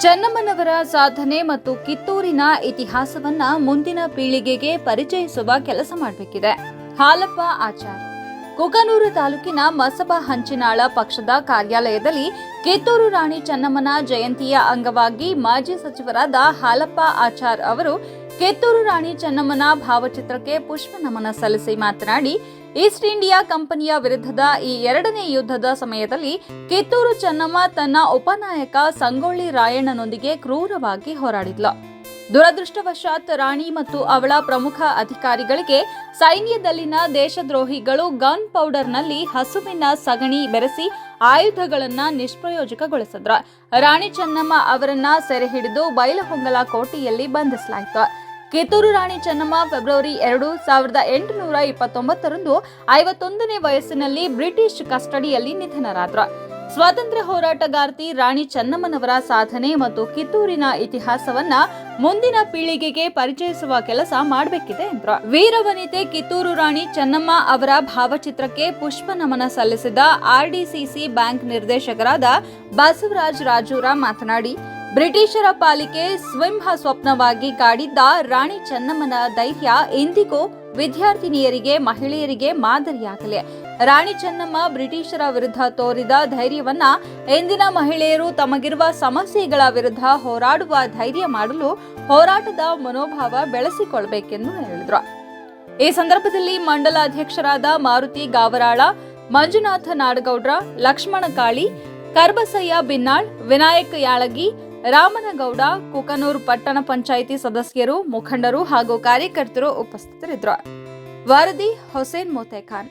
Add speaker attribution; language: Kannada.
Speaker 1: ಚೆನ್ನಮ್ಮನವರ ಸಾಧನೆ ಮತ್ತು ಕಿತ್ತೂರಿನ ಇತಿಹಾಸವನ್ನ ಮುಂದಿನ ಪೀಳಿಗೆಗೆ ಪರಿಚಯಿಸುವ ಕೆಲಸ ಮಾಡಬೇಕಿದೆ. ಹಾಲಪ್ಪ ಆಚಾರ್. ಕುಕನೂರು ತಾಲೂಕಿನ ಮಸಬ ಹಂಚಿನಾಳ ಪಕ್ಷದ ಕಾರ್ಯಾಲಯದಲ್ಲಿ ಕಿತ್ತೂರು ರಾಣಿ ಚೆನ್ನಮ್ಮನ ಜಯಂತಿಯ ಅಂಗವಾಗಿ ಮಾಜಿ ಸಚಿವರಾದ ಹಾಲಪ್ಪ ಆಚಾರ್ ಅವರು ಕಿತ್ತೂರು ರಾಣಿ ಚೆನ್ನಮ್ಮನ ಭಾವಚಿತ್ರಕ್ಕೆ ಪುಷ್ಪ ನಮನ ಸಲ್ಲಿಸಿ ಮಾತನಾಡಿ, ಈಸ್ಟ್ ಇಂಡಿಯಾ ಕಂಪನಿಯ ವಿರುದ್ಧದ ಈ ಎರಡನೇ ಯುದ್ಧದ ಸಮಯದಲ್ಲಿ ಕಿತ್ತೂರು ಚೆನ್ನಮ್ಮ ತನ್ನ ಉಪನಾಯಕ ಸಂಗೊಳ್ಳಿ ರಾಯಣ್ಣನೊಂದಿಗೆ ಕ್ರೂರವಾಗಿ ಹೋರಾಡಿದ್ಲು. ದುರದೃಷ್ಟವಶಾತ್ ರಾಣಿ ಮತ್ತು ಅವಳ ಪ್ರಮುಖ ಅಧಿಕಾರಿಗಳಿಗೆ ಸೈನ್ಯದಲ್ಲಿನ ದೇಶದ್ರೋಹಿಗಳು ಗನ್ ಪೌಡರ್ನಲ್ಲಿ ಹಸುವಿನ ಸಗಣಿ ಬೆರೆಸಿ ಆಯುಧಗಳನ್ನ ನಿಷ್ಪ್ರಯೋಜಕಗೊಳಿಸಿದ್ರು. ರಾಣಿ ಚೆನ್ನಮ್ಮ ಅವರನ್ನ ಸೆರೆ ಹಿಡಿದು ಬೈಲಹೊಂಗಲ ಕೋಟೆಯಲ್ಲಿ ಬಂಧಿಸಲಾಯಿತು. ಕಿತ್ತೂರು ರಾಣಿ ಚೆನ್ನಮ್ಮ ಫೆಬ್ರವರಿ ಎರಡು ಸಾವಿರದ ಎಂಟುನೂರ ಇಪ್ಪತ್ತೊಂಬತ್ತರಂದು ಐವತ್ತೊಂದನೇ ವಯಸ್ಸಿನಲ್ಲಿ ಬ್ರಿಟಿಷ್ ಕಸ್ಟಡಿಯಲ್ಲಿ ನಿಧನರಾದರು. ಸ್ವಾತಂತ್ರ್ಯ ಹೋರಾಟಗಾರ್ತಿ ರಾಣಿ ಚೆನ್ನಮ್ಮನವರ ಸಾಧನೆ ಮತ್ತು ಕಿತ್ತೂರಿನ ಇತಿಹಾಸವನ್ನ ಮುಂದಿನ ಪೀಳಿಗೆಗೆ ಪರಿಚಯಿಸುವ ಕೆಲಸ ಮಾಡಬೇಕಿದೆ ಎಂದರು. ವೀರವನಿತೆ ಕಿತ್ತೂರು ರಾಣಿ ಚೆನ್ನಮ್ಮ ಅವರ ಭಾವಚಿತ್ರಕ್ಕೆ ಪುಷ್ಪ ನಮನ ಸಲ್ಲಿಸಿದ ಆರ್ಡಿಸಿಸಿ ಬ್ಯಾಂಕ್ ನಿರ್ದೇಶಕರಾದ ಬಸವರಾಜ್ ರಾಜೂರ ಮಾತನಾಡಿ ಬ್ರಿಟಿಷರ ಪಾಲಿಕೆ ಸ್ವಿಂಹ ಸ್ವಪ್ನವಾಗಿ ಕಾಡಿದ್ದ ರಾಣಿ ಚೆನ್ನಮ್ಮನ ಧೈರ್ಯ ಎಂದಿಗೂ ವಿದ್ಯಾರ್ಥಿನಿಯರಿಗೆ, ಮಹಿಳೆಯರಿಗೆ ಮಾದರಿಯಾಗಲಿ. ರಾಣಿ ಚೆನ್ನಮ್ಮ ಬ್ರಿಟಿಷರ ವಿರುದ್ಧ ತೋರಿದ ಧೈರ್ಯವನ್ನ ಎಂದಿನ ಮಹಿಳೆಯರು ತಮಗಿರುವ ಸಮಸ್ಯೆಗಳ ವಿರುದ್ಧ ಹೋರಾಡುವ ಧೈರ್ಯ ಮಾಡಲು ಹೋರಾಟದ ಮನೋಭಾವ ಬೆಳೆಸಿಕೊಳ್ಬೇಕೆಂದು ಹೇಳಿದ್ರು. ಈ ಸಂದರ್ಭದಲ್ಲಿ ಮಂಡಲ ಅಧ್ಯಕ್ಷರಾದ ಮಾರುತಿ ಗಾವರಾಳ, ಮಂಜುನಾಥ ನಾಡಗೌಡ್ರ, ಲಕ್ಷ್ಮಣ ಕಾಳಿ, ಕರ್ಬಸಯ್ಯ ಬಿನ್ನಾಳ್, ವಿನಾಯಕ ಯಾಳಗಿ ರಾಮನಗೌಡ ಕುಕನೂರು ಪಟ್ಟಣ ಪಂಚಾಯಿತಿ ಸದಸ್ಯರು ಮುಖಂಡರು ಹಾಗೂ ಕಾರ್ಯಕರ್ತರು ಉಪಸ್ಥಿತರಿದ್ದರು. ವರದಿ ಹೊಸೇನ್ ಮೋತೆ ಖಾನ್